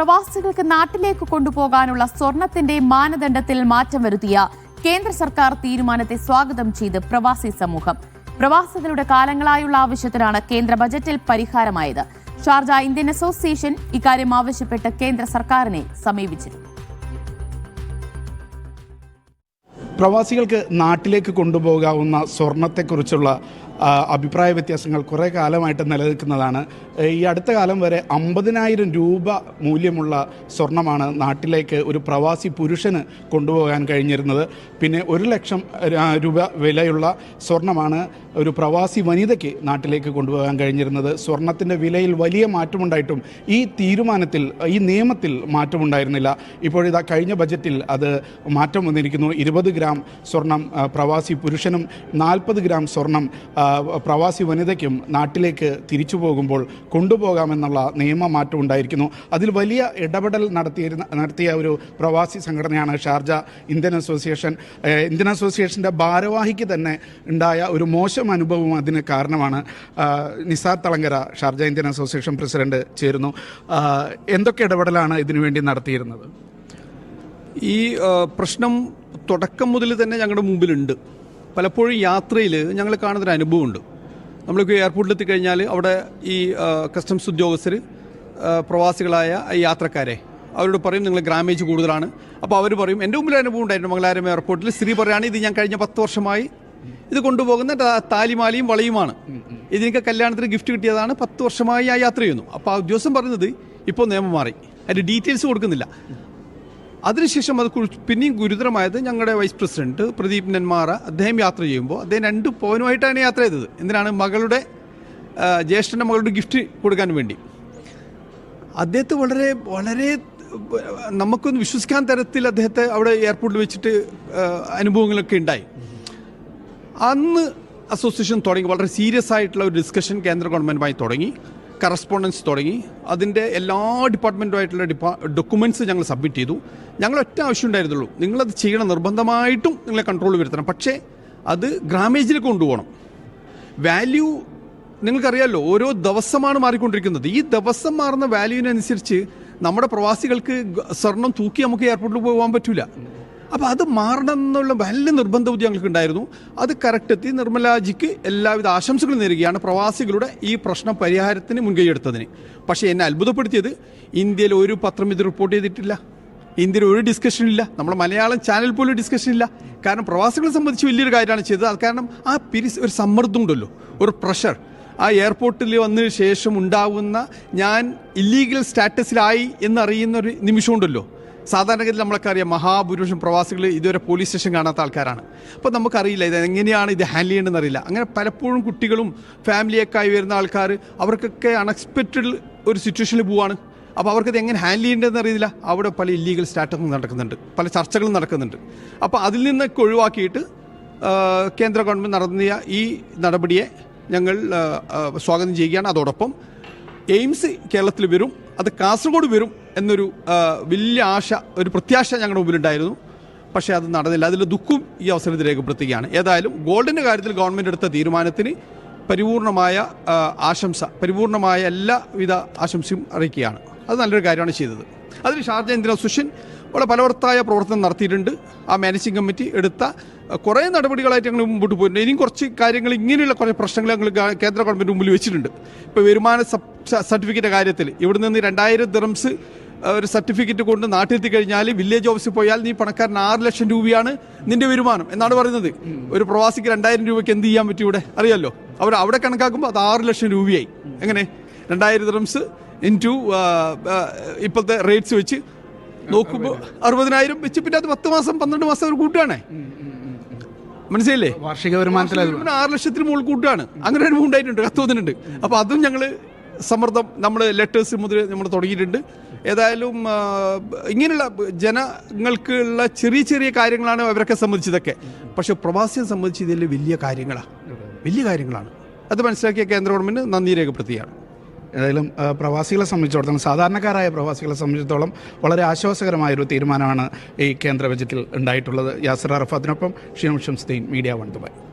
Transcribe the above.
പ്രവാസികൾക്ക് നാട്ടിലേക്ക് കൊണ്ടുപോകാനുള്ള സ്വർണത്തിന്റെ മാനദണ്ഡത്തിൽ മാറ്റം വരുത്തിയ കേന്ദ്ര സർക്കാർ തീരുമാനത്തെ സ്വാഗതം ചെയ്ത് പ്രവാസി സമൂഹം. പ്രവാസികളുടെ കാലങ്ങളായുള്ള ആവശ്യത്തിനാണ് കേന്ദ്ര ബജറ്റിൽ പരിഹാരമായത്. ഷാർജ ഇന്ത്യൻ അസോസിയേഷൻ ഇക്കാര്യം ആവശ്യപ്പെട്ട് കേന്ദ്ര സർക്കാരിനെ സമീപിച്ചിരുന്നു. പ്രവാസികൾക്ക് നാട്ടിലേക്ക് കൊണ്ടുപോകാവുന്ന സ്വർണത്തെക്കുറിച്ചുള്ള അഭിപ്രായ വ്യത്യാസങ്ങൾ കുറേ കാലമായിട്ട് നിലനിൽക്കുന്നതാണ്. ഈ അടുത്ത കാലം വരെ അമ്പതിനായിരം രൂപ മൂല്യമുള്ള സ്വർണമാണ് നാട്ടിലേക്ക് ഒരു പ്രവാസി പുരുഷന് കൊണ്ടുപോകാൻ കഴിഞ്ഞിരുന്നത്. പിന്നെ ഒരു ലക്ഷം രൂപ വിലയുള്ള സ്വർണമാണ് ഒരു പ്രവാസി വനിതയ്ക്ക് നാട്ടിലേക്ക് കൊണ്ടുപോകാൻ കഴിഞ്ഞിരുന്നത്. സ്വർണത്തിന്റെ വിലയിൽ വലിയ മാറ്റമുണ്ടായിട്ടും ഈ തീരുമാനത്തിൽ ഈ നിയമത്തിൽ മാറ്റമുണ്ടായിരുന്നില്ല. ഇപ്പോഴിതാ കഴിഞ്ഞ ബജറ്റിൽ അത് മാറ്റം വന്നിരിക്കുന്നു. ഇരുപത് ഗ്രാം സ്വർണം പ്രവാസി പുരുഷനും നാൽപ്പത് ഗ്രാം സ്വർണം പ്രവാസി വനിതയ്ക്കും നാട്ടിലേക്ക് തിരിച്ചു പോകുമ്പോൾ കൊണ്ടുപോകാമെന്നുള്ള നിയമമാറ്റം ഉണ്ടായിരിക്കുന്നു. അതിൽ വലിയ ഇടപെടൽ നടത്തിയിരുന്ന നടത്തിയ ഒരു പ്രവാസി സംഘടനയാണ് ഷാർജ ഇന്ത്യൻ അസോസിയേഷൻ. ഇന്ത്യൻ അസോസിയേഷന്റെ ഭാരവാഹിക്ക് തന്നെ ഉണ്ടായ ഒരു മോശം അനുഭവം അതിന് കാരണമാണ് Nisar Thalangara Sharjah Indian Association president ചേരുന്നു. എന്തൊക്കെ ഇടപെടലാണ് ഇതിനുവേണ്ടി നടത്തിയിരുന്നത്? ഈ പ്രശ്നം തുടക്കം മുതൽ തന്നെ ഞങ്ങളുടെ മുമ്പിലുണ്ട്. പലപ്പോഴും യാത്രയിൽ ഞങ്ങൾ കാണുന്നൊരു അനുഭവമുണ്ട്. നമ്മളിപ്പോൾ എയർപോർട്ടിൽ എത്തിക്കഴിഞ്ഞാൽ അവിടെ ഈ കസ്റ്റംസ് ഉദ്യോഗസ്ഥർ പ്രവാസികളായ യാത്രക്കാരെ അവരോട് പറയും നിങ്ങൾ ഗ്രാമേജ് കൂടുതലാണ്. അപ്പോൾ അവർ പറയും എന്റെ മുമ്പിൽ അനുഭവം ഉണ്ടായിരുന്നു മംഗലാരം എയർപോർട്ടിൽ സ്ത്രീ പറയുകയാണ് ഇത് ഞാൻ കഴിഞ്ഞ പത്ത് വർഷമായി ഇത് കൊണ്ടുപോകുന്ന താലിമാലയും വളയുമാണ്. ഇതിനൊക്കെ കല്യാണത്തിന് ഗിഫ്റ്റ് കിട്ടിയതാണ് പത്ത് വർഷമായി ആ യാത്ര ചെയ്യുന്നു. അപ്പോൾ ആ ഉദ്യോഗസ്ഥൻ പറയുന്നത് ഇപ്പോൾ നിയമം മാറി. അതിന്റെ ഡീറ്റെയിൽസ് കൊടുക്കുന്നില്ല. അതിനുശേഷം അത് പിന്നെയും ഗുരുതരമായത് ഞങ്ങളുടെ വൈസ് പ്രസിഡന്റ് പ്രദീപ് നെന്മാറ. അദ്ദേഹം യാത്ര ചെയ്യുമ്പോൾ അദ്ദേഹം രണ്ട് പവനുമായിട്ടാണ് യാത്ര ചെയ്തത്. എന്തിനാണ്? മകളുടെ ജ്യേഷ്ഠന്റെ മകളുടെ ഗിഫ്റ്റ് കൊടുക്കാൻ വേണ്ടി. അദ്ദേഹത്തെ വളരെ വളരെ നമുക്കൊന്ന് വിശ്വസിക്കാൻ തരത്തിൽ അദ്ദേഹത്തെ അവിടെ എയർപോർട്ടിൽ വെച്ചിട്ട് അനുഭവങ്ങളൊക്കെ ഉണ്ടായി. അന്ന് അസോസിയേഷൻ തുടങ്ങി. വളരെ സീരിയസ് ആയിട്ടുള്ള ഒരു ഡിസ്കഷൻ കേന്ദ്ര ഗവൺമെന്റുമായി തുടങ്ങി. കറസ്പോണ്ടൻസ് തുടങ്ങി. അതിന്റെ എല്ലാ ഡിപ്പാർട്ട്മെന്റുമായിട്ടുള്ള ഡിപ്പാ ഡോക്യുമെന്റ്സ് ഞങ്ങൾ സബ്മിറ്റ് ചെയ്തു. ഞങ്ങൾ ഒറ്റ ആവശ്യം ഉണ്ടായിരുന്നുള്ളൂ. നിങ്ങളത് ചെയ്യണം നിർബന്ധമായിട്ടും നിങ്ങളെ കൺട്രോൾ വരുത്തണം. പക്ഷേ അത് ഗ്രാമേജിലേക്ക് കൊണ്ടുപോകണം. വാല്യൂ നിങ്ങൾക്കറിയാമല്ലോ ഓരോ ദിവസമാണ് മാറിക്കൊണ്ടിരിക്കുന്നത്. ഈ ദിവസം മാറുന്ന വാല്യൂവിനനുസരിച്ച് നമ്മുടെ പ്രവാസികൾക്ക് സ്വർണം തൂക്കി നമുക്ക് എയർപോർട്ടിൽ പോകാൻ പറ്റില്ല അപ്പോൾ അത് മാറണം എന്നുള്ള വലിയ നിർബന്ധ ബുദ്ധി ഞങ്ങൾക്ക് ഉണ്ടായിരുന്നു. അത് കറക്റ്റ് എത്തി. നിർമ്മലാജിക്ക് എല്ലാവിധ ആശംസകളും നേരുകയാണ് പ്രവാസികളുടെ ഈ പ്രശ്നം പരിഹാരത്തിന് മുൻകൈയെടുത്തതിന് പക്ഷേ എന്നെ അത്ഭുതപ്പെടുത്തിയത് ഇന്ത്യയിൽ ഒരു പത്രം ഇത് റിപ്പോർട്ട് ചെയ്തിട്ടില്ല. ഇന്ത്യയിൽ ഒരു ഡിസ്കഷൻ ഇല്ല. നമ്മുടെ മലയാളം ചാനൽ പോലും ഡിസ്കഷൻ ഇല്ല. കാരണം പ്രവാസികളെ സംബന്ധിച്ച് വലിയൊരു കാര്യമാണ് ചെയ്തത്. അത് കാരണം ആ പിരിസ് ഒരു സമ്മർദ്ദം ഉണ്ടല്ലോ. ഒരു പ്രഷർ ആ എയർപോർട്ടിൽ വന്നതിന് ശേഷം ഉണ്ടാവുന്ന ഞാൻ ഇല്ലീഗൽ സ്റ്റാറ്റസിലായി എന്നറിയുന്ന ഒരു നിമിഷമുണ്ടല്ലോ. സാധാരണഗതിയിൽ നമ്മളൊക്കെ മഹാഭൂരിപക്ഷം പ്രവാസികൾ ഇതുവരെ പോലീസ് സ്റ്റേഷൻ കാണാത്ത ആൾക്കാരാണ്. അപ്പോൾ നമുക്കറിയില്ല ഇത് എങ്ങനെയാണ് ഇത് ഹാൻഡിൽ ചെയ്യേണ്ടതെന്ന് അറിയില്ല. അങ്ങനെ പലപ്പോഴും കുട്ടികളും ഫാമിലിയൊക്കെ ആയി വരുന്ന ആൾക്കാർ അവർക്കൊക്കെ അൺഎക്സ്പെക്റ്റഡ് ഒരു സിറ്റുവേഷനിൽ പോവാണ്. അപ്പോൾ അവർക്കത് എങ്ങനെ ഹാൻഡിൽ ചെയ്യേണ്ടതെന്ന് അറിയില്ല അവിടെ പല ഇല്ലീഗൽ സ്റ്റാറ്റസും നടക്കുന്നുണ്ട്. പല ചർച്ചകളും നടക്കുന്നുണ്ട്. അപ്പോൾ അതിൽ നിന്നൊക്കെ ഒഴിവാക്കിയിട്ട് കേന്ദ്ര ഗവൺമെന്റ് നടത്തിയ ഈ നടപടിയെ ഞങ്ങൾ സ്വാഗതം ചെയ്യുകയാണ്. അതോടൊപ്പം എയിംസ് കേരളത്തിൽ വരും. അത് കാസർഗോഡ് വരും. എന്നൊരു വലിയ ആശ ഒരു പ്രത്യാശ ഞങ്ങളുടെ മുമ്പിലുണ്ടായിരുന്നു. പക്ഷേ അത് നടന്നില്ല. അതിൽ ദുഃഖവും ഈ അവസരത്തിൽ രേഖപ്പെടുത്തുകയാണ്. ഏതായാലും ഗോൾഡിന്റെ കാര്യത്തിൽ ഗവൺമെന്റ് എടുത്ത തീരുമാനത്തിന് പരിപൂർണമായ ആശംസ പരിപൂർണമായ എല്ലാവിധ ആശംസയും അറിയിക്കുകയാണ്. അത് നല്ലൊരു കാര്യമാണ് ചെയ്തത്. അതിന് ഷാർജ ഇന്ദിര സുഷിൻ വളരെ ഫലവർത്തായ പ്രവർത്തനം നടത്തിയിട്ടുണ്ട്. ആ മാനേജിംഗ് കമ്മിറ്റി എടുത്ത കുറേ നടപടികളായിട്ട് ഞങ്ങൾ മുമ്പോട്ട് പോയിട്ടുണ്ട്. ഇനിയും കുറച്ച് കാര്യങ്ങൾ ഇങ്ങനെയുള്ള കുറേ പ്രശ്നങ്ങൾ ഞങ്ങൾ കേന്ദ്ര ഗവൺമെന്റ് മുമ്പിൽ വെച്ചിട്ടുണ്ട്. ഇപ്പോൾ വരുമാന സർട്ടിഫിക്കറ്റ് കാര്യത്തിൽ ഇവിടെ നിന്ന് രണ്ടായിരം ദിറംസ് ഒരു സർട്ടിഫിക്കറ്റ് കൊണ്ട് നാട്ടിലെത്തി കഴിഞ്ഞാൽ വില്ലേജ് ഓഫീസിൽ പോയാൽ നീ പണക്കാരൻ ആറ് ലക്ഷം രൂപയാണ് നിന്റെ വരുമാനം എന്നാണ് പറയുന്നത്. ഒരു പ്രവാസിക്ക് രണ്ടായിരം രൂപയ്ക്ക് എന്ത് ചെയ്യാൻ പറ്റും ഇവിടെ? അറിയാലോ? അവർ അവിടെ കണക്കാക്കുമ്പോൾ അത് ആറ് ലക്ഷം രൂപയായി. എങ്ങനെ? രണ്ടായിരം ഡ്രംസ് ഇൻ ടു ഇപ്പോഴത്തെ റേറ്റ്സ് വെച്ച് നോക്കുമ്പോൾ അറുപതിനായിരം വെച്ച് പിന്നെ അത് പത്ത് മാസം പന്ത്രണ്ട് മാസം അവർ കൂട്ടുകയാണേ. മനസ്സിലല്ലേ വാർഷിക വരുമാനത്തിൽ ആറ് ലക്ഷത്തിന് മുകളിൽ കൂട്ടുകയാണ്. അങ്ങനെ ഒരു ഉണ്ടായിട്ടുണ്ട് കത്ത് വന്നിട്ടുണ്ട് അപ്പോൾ അതും ഞങ്ങൾ സമ്മർദ്ദം നമ്മൾ ലെറ്റേഴ്സ് മുതൽ നമ്മൾ തുടങ്ങിയിട്ടുണ്ട്. ഏതായാലും ഇങ്ങനെയുള്ള ജനങ്ങൾക്കുള്ള ചെറിയ ചെറിയ കാര്യങ്ങളാണ് അവരൊക്കെ സംബന്ധിച്ചതൊക്കെ പക്ഷെ പ്രവാസിയെ സംബന്ധിച്ച് ഇതിൽ വലിയ കാര്യങ്ങളാണ് വലിയ കാര്യങ്ങളാണ്. അത് മനസ്സിലാക്കിയ കേന്ദ്ര ഗവൺമെന്റ് നന്ദി രേഖപ്പെടുത്തുകയാണ്. ഏതായാലും പ്രവാസികളെ സംബന്ധിച്ചിടത്തോളം സാധാരണക്കാരായ പ്രവാസികളെ സംബന്ധിച്ചിടത്തോളം വളരെ ആശ്വാസകരമായ ഒരു തീരുമാനമാണ് ഈ കേന്ദ്ര ബജറ്റിൽ ഉണ്ടായിട്ടുള്ളത്. Yasir അറഫാത്തിനൊപ്പം Shiyam Shamsteen media one Dubai.